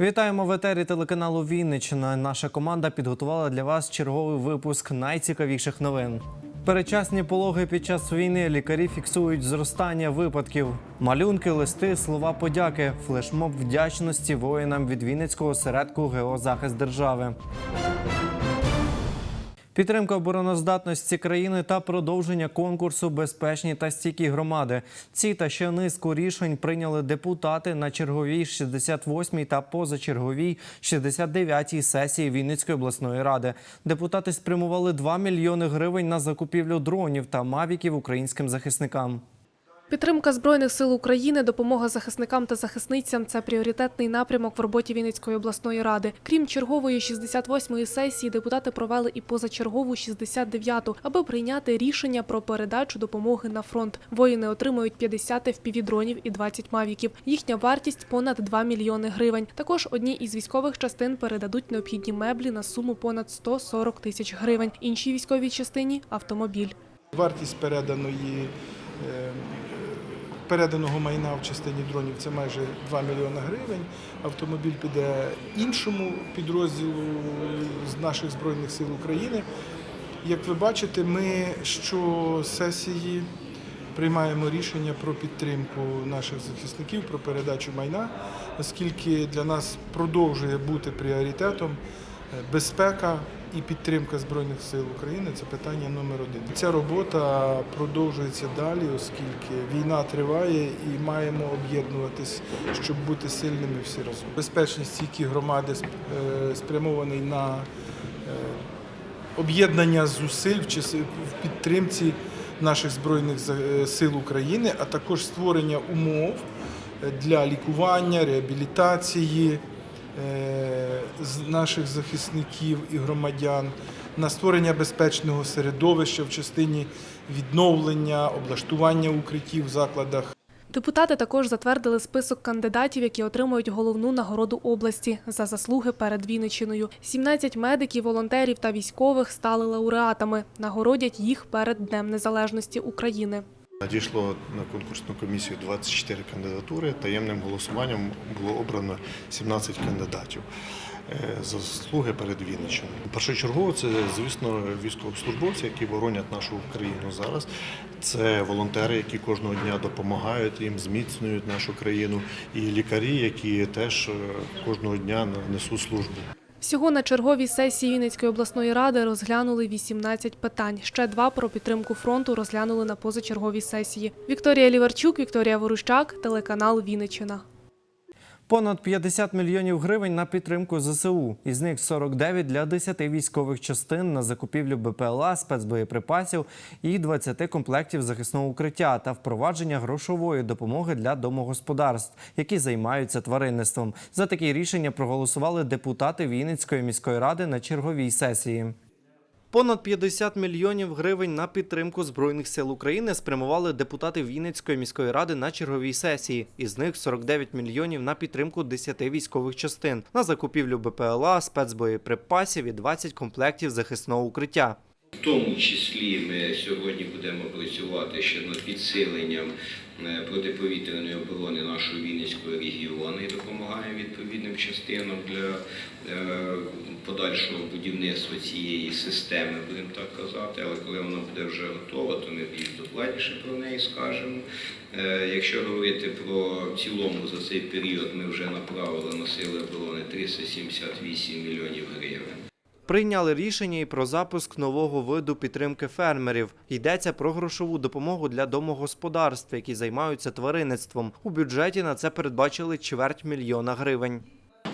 Вітаємо в етері телеканалу Вінниччина. Наша команда підготувала для вас черговий випуск найцікавіших новин. Перечасні пологи під час війни лікарі фіксують зростання випадків. Малюнки, листи, слова подяки, флешмоб вдячності воїнам від Вінницького осередку ГО захист держави. Підтримка обороноздатності країни та продовження конкурсу безпечні та стійкі громади. Ці та ще низку рішень прийняли депутати на черговій 68-й та позачерговій 69-й сесії Вінницької обласної ради. Депутати спрямували 2 мільйони гривень на закупівлю дронів та мавіків українським захисникам. Підтримка збройних сил України, допомога захисникам та захисницям це пріоритетний напрямок в роботі Вінницької обласної ради. Крім чергової 68-ї сесії, депутати провели і позачергову 69-ту, аби прийняти рішення про передачу допомоги на фронт. Воїни отримують 50 FPV-дронів і 20 мавіків. Їхня вартість понад 2 мільйони гривень. Також одній із військових частин передадуть необхідні меблі на суму понад 140 тисяч гривень. Іншій військовій частині автомобіль. Вартість переданої, е, переданого майна в частині дронів це майже 2 мільйони гривень. Автомобіль піде іншому підрозділу з наших Збройних сил України. Як ви бачите, ми щосесії приймаємо рішення про підтримку наших захисників, про передачу майна, оскільки для нас продовжує бути пріоритетом безпека і підтримка Збройних сил України це питання номер один. Ця робота продовжується далі, оскільки війна триває і маємо об'єднуватись, щоб бути сильними всі разом. Безпечність стійкі громади е, спрямований на е, об'єднання зусиль в підтримці наших збройних е, сил України, а також створення умов для лікування, реабілітації наших захисників і громадян, на створення безпечного середовища в частині відновлення, облаштування укриттів в закладах Депутати також затвердили список кандидатів, які отримують головну нагороду області за заслуги перед Вінниччиною. 17 медиків, волонтерів та військових стали лауреатами. Нагородять їх перед Днем Незалежності України. Надійшло на конкурсну комісію 24 кандидатури. Таємним голосуванням було обрано 17 кандидатів е, за заслуги перед Вінниччиною. Першочергово це, звісно, військовослужбовці, які боронять нашу країну зараз. Це волонтери, які кожного дня допомагають їм, зміцнюють нашу країну, і лікарі, які теж е, кожного дня несуть службу. Всього на черговій сесії Вінницької обласної ради розглянули 18 питань. Ще два про підтримку фронту розглянули на позачерговій сесії. Вікторія Ліварчук, Вікторія Ворущак, телеканал Вінниччина. Понад 50 мільйонів гривень на підтримку ЗСУ. Із них 49 для 10 військових частин на закупівлю БПЛА, спецбоєприпасів і 20 комплектів захисного укриття та впровадження грошової допомоги для домогосподарств, які займаються тваринництвом. За такі рішення проголосували депутати Вінницької міської ради на черговій сесії. Понад 50 мільйонів гривень на підтримку збройних сил України спрямували депутати Вінницької міської ради на черговій сесії. Із них 49 мільйонів на підтримку 10 військових частин, на закупівлю БПЛА, спецбоєприпасів і 20 комплектів захисного укриття. В тому числі ми сьогодні будемо працювати ще над підсиленням е, протиповітряної оборони нашого Вінницького регіону і допомагаємо відповідним частинам для е, подальшого будівництва цієї системи, будемо так казати. Але коли вона буде вже готова, то ми більш докладніше про неї скажемо. Е, Якщо говорити про цілому за цей період, ми вже направили на сили оборони 378 мільйонів гривень. Прийняли рішення і про запуск нового виду підтримки фермерів. Йдеться про грошову допомогу для домогосподарств, які займаються тваринництвом. У бюджеті на це передбачили чверть мільйона гривень.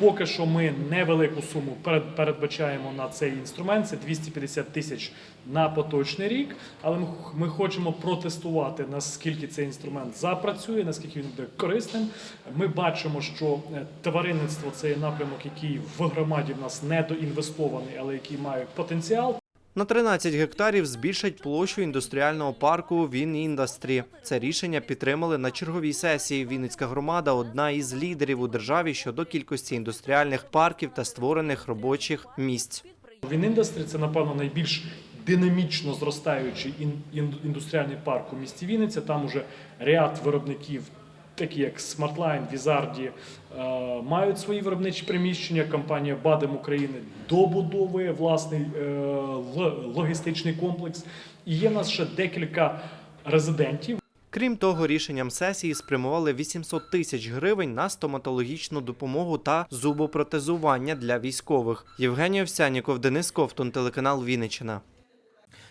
Поки що ми невелику суму перед- передбачаємо на цей інструмент. Це 250 тисяч на поточний рік. Але ми хочемо протестувати, наскільки цей інструмент запрацює, наскільки він буде корисним. Ми бачимо, що е, тваринництво це є напрямок, який в громаді в нас недоінвестований, але який має потенціал. На 13 гектарів збільшать площу індустріального парку Він Індастрі. Це рішення підтримали на черговій сесії. Вінницька громада одна із лідерів у державі щодо кількості індустріальних парків та створених робочих місць. Він індустрі це напевно найбільш динамічно зростаючий ін- ін- індустріальний парк у місті Вінниця. Там уже ряд виробників такі як Smartline, Візарді, мають свої виробничі приміщення. Компанія Бадем України добудовує власний е, логістичний комплекс. І є нас ще декілька резидентів. Крім того, рішенням сесії спрямували 800 тисяч гривень на стоматологічну допомогу та зубопротезування для військових. Євгеній Овсяніков, Денис Ковтун, телеканал Вінниччина.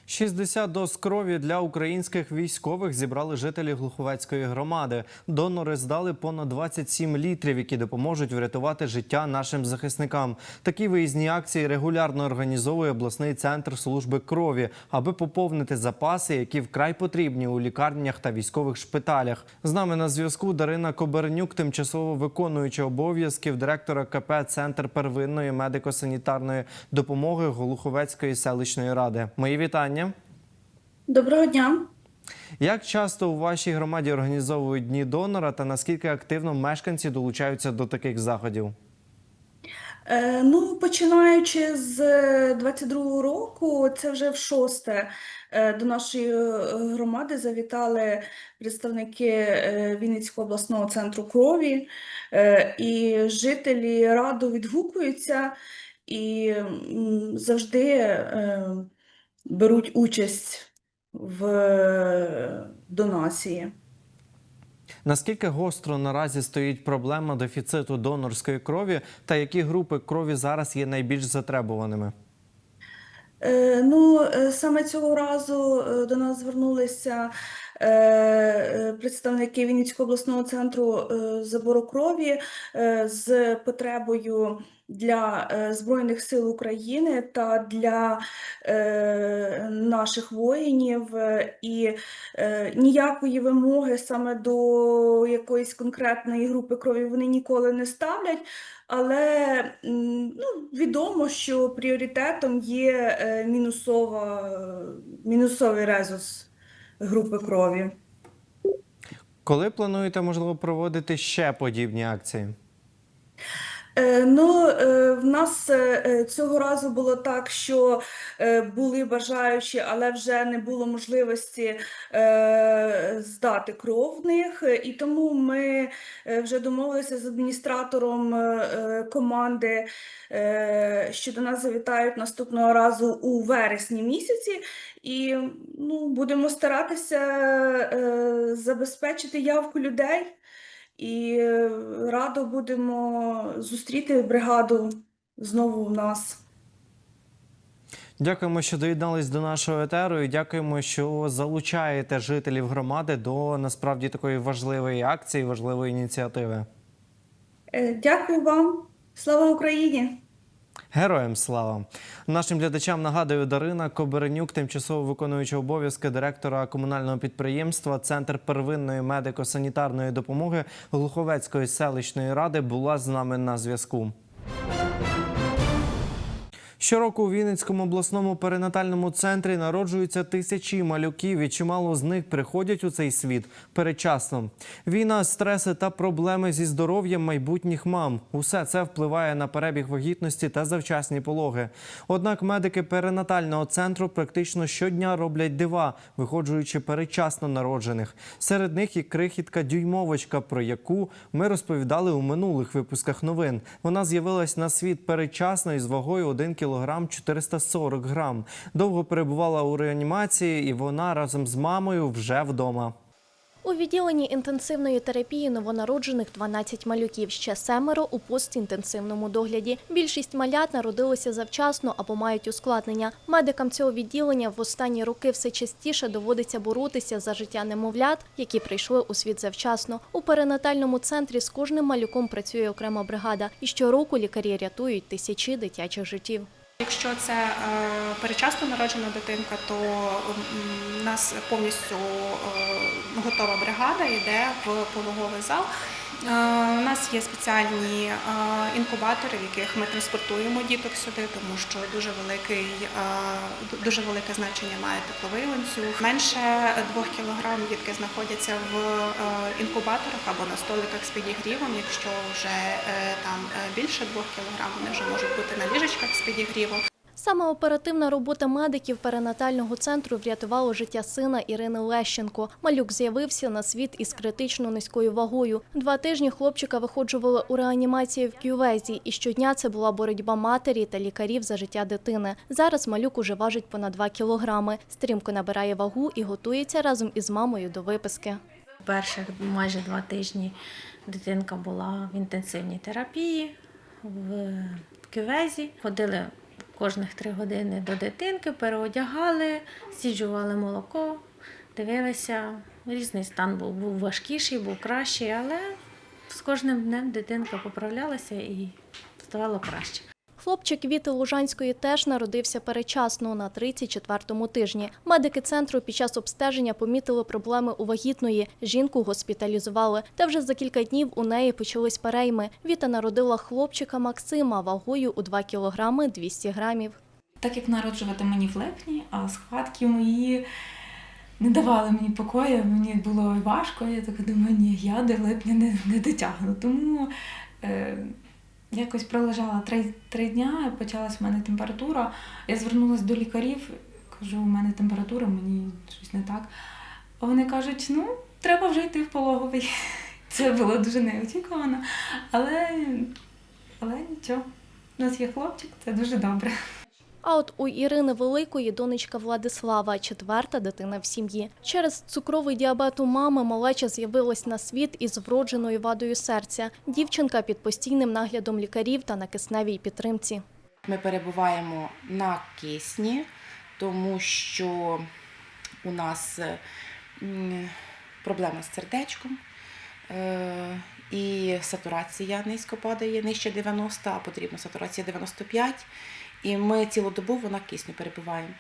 60 доз крові для українських військових зібрали жителі Глуховецької громади. Донори здали понад 27 літрів, які допоможуть врятувати життя нашим захисникам. Такі виїзні акції регулярно організовує обласний центр служби крові, аби поповнити запаси, які вкрай потрібні у лікарнях та військових шпиталях. З нами на зв'язку Дарина Кобернюк, тимчасово виконуюча обов'язків директора КП Центр первинної медико-санітарної допомоги Глуховецької селищної ради. Мої вітання. Доброго дня. Як часто у вашій громаді організовують дні донора та наскільки активно мешканці долучаються до таких заходів? Е, ну, починаючи з 22-го року, це вже в шосте е, до нашої е, громади завітали представники е, Вінницького обласного центру крові, е, і жителі радо відгукуються і м, завжди е, беруть участь в е, донації. Наскільки гостро наразі стоїть проблема дефіциту донорської крові та які групи крові зараз є найбільш затребуваними? Е, Ну, е, саме цього разу до нас звернулися представники Вінницького обласного центру е, забору крові е, з потребою для е, Збройних сил України та для е, наших воїнів. Е, І е, ніякої вимоги саме до якоїсь конкретної групи крові вони ніколи не ставлять. Але ну, відомо, що пріоритетом є е, мінусова, мінусовий резус групи крові. Коли плануєте, можливо, проводити ще подібні акції? Е, Ну, е, в нас е, цього разу було так, що були бажаючі, але вже не було можливості здати кров в них. І тому ми вже домовилися з адміністратором команди, що до нас завітають наступного разу у вересні місяці. І ну, будемо старатися е, забезпечити явку людей. І е, радо будемо зустріти бригаду знову у нас. Дякуємо, що доєднались до нашого етеру, і дякуємо, що залучаєте жителів громади до насправді такої важливої акції, важливої ініціативи. Е, Дякую вам. Слава Україні! Героям слава нашим глядачам нагадую Дарина Коберенюк, тимчасово виконуюча обов'язки директора комунального підприємства Центр первинної медико-санітарної допомоги Глуховецької селищної ради була з нами на зв'язку. Щороку у Вінницькому обласному перинатальному центрі народжуються тисячі малюків, і чимало з них приходять у цей світ передчасно. Війна, стреси та проблеми зі здоров'ям майбутніх мам. Усе це впливає на перебіг вагітності та завчасні пологи. Однак медики перинатального центру практично щодня роблять дива, виходжуючи передчасно народжених. Серед них і крихітка дюймовочка, про яку ми розповідали у минулих випусках новин. Вона з'явилась на світ передчасно із вагою 1 кг 440 грам. Довго перебувала у реанімації, і вона разом з мамою вже вдома. У відділенні інтенсивної терапії новонароджених 12 малюків, ще семеро у постінтенсивному догляді. Більшість малят народилися завчасно або мають ускладнення. Медикам цього відділення в останні роки все частіше доводиться боротися за життя немовлят, які прийшли у світ завчасно. У перинатальному центрі з кожним малюком працює окрема бригада, і щороку лікарі рятують тисячі дитячих життів. Якщо це е, перечасно народжена дитинка, то в нас повністю е, готова бригада йде в пологовий зал. Е, У нас є спеціальні е, інкубатори, в яких ми транспортуємо діток сюди, тому що дуже великий, е, дуже велике значення має тепловий ланцюг. Менше двох кілограм дітки знаходяться в інкубаторах або на столиках з підігрівом. Якщо вже там більше двох кілограм, вони вже можуть бути на ліжечках з підігрівом. Саме оперативна робота медиків перинатального центру врятувала життя сина Ірини Лещенко. Малюк з'явився на світ із критично низькою вагою. Два тижні хлопчика виходжували у реанімації в кювезі, і щодня це була боротьба матері та лікарів за життя дитини. Зараз малюк уже важить понад 2 кілограми. Стрімко набирає вагу і готується разом із мамою до виписки. Перших майже два тижні дитинка була в інтенсивній терапії в кювезі. Ходили кожних три години до дитинки, переодягали, сіджували молоко, дивилися. Різний стан був, був важкіший, був кращий, але з кожним днем дитинка поправлялася і ставало краще. Хлопчик Віти Лужанської теж народився перечасно на 34-му тижні. Медики центру під час обстеження помітили проблеми у вагітної. Жінку госпіталізували. Та вже за кілька днів у неї почались перейми. Віта народила хлопчика Максима вагою у 2 кілограми 200 грамів. Так як народжувати мені в липні, а схватки мої не давали мені покою, мені було важко. Я так думаю, ні, я до липня не, не дотягну. Тому е, якось пролежала три, три дня, почалась в мене температура. Я звернулася до лікарів, кажу, у мене температура, мені щось не так. А вони кажуть, ну, треба вже йти в пологовий. Це було дуже неочікувано, але, але нічого. У нас є хлопчик, це дуже добре. А от у Ірини Великої донечка Владислава, четверта дитина в сім'ї. Через цукровий діабет у мами малеча з'явилась на світ із вродженою вадою серця. Дівчинка під постійним наглядом лікарів та на кисневій підтримці. Ми перебуваємо на кисні, тому що у нас е, проблема з сердечком. е, І сатурація низько падає, нижче 90, а потрібна сатурація 95. І ми цілодобово на кисню перебуваємо.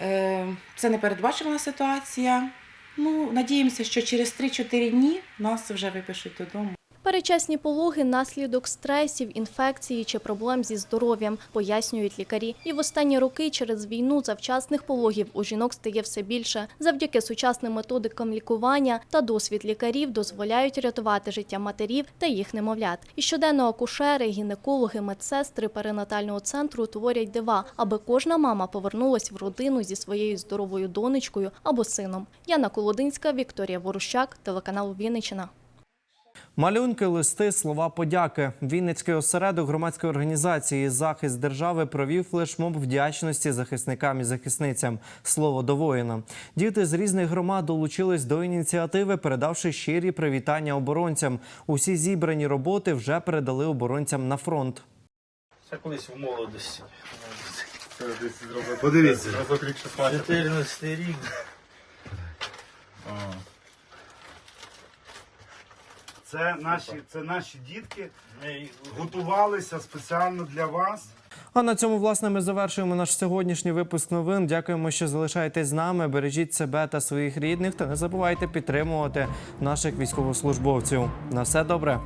Е, Це непередбачувана ситуація. Ну, надіємося, що через 3-4 дні нас вже випишуть додому. Перечасні пологи – наслідок стресів, інфекції чи проблем зі здоров'ям, пояснюють лікарі. І в останні роки через війну завчасних пологів у жінок стає все більше. Завдяки сучасним методикам лікування та досвід лікарів дозволяють рятувати життя матерів та їх немовлят. І щоденно акушери, гінекологи, медсестри перинатального центру творять дива, аби кожна мама повернулась в родину зі своєю здоровою донечкою або сином. Яна Колодинська, Вікторія Ворущак, телеканал Вінниччина. Малюнки, листи, слова подяки. Вінницький осередок громадської організації Захист держави провів флешмоб вдячності захисникам і захисницям. Слово до воїна. Діти з різних громад долучились до ініціативи, передавши щирі привітання оборонцям. Усі зібрані роботи вже передали оборонцям на фронт. Це колись в молодості. Подивіться. 14 рік. Це наші, це наші дітки готувалися спеціально для вас. А на цьому власне ми завершуємо наш сьогоднішній випуск новин. Дякуємо, що залишаєтесь з нами. Бережіть себе та своїх рідних, та не забувайте підтримувати наших військовослужбовців. На все добре.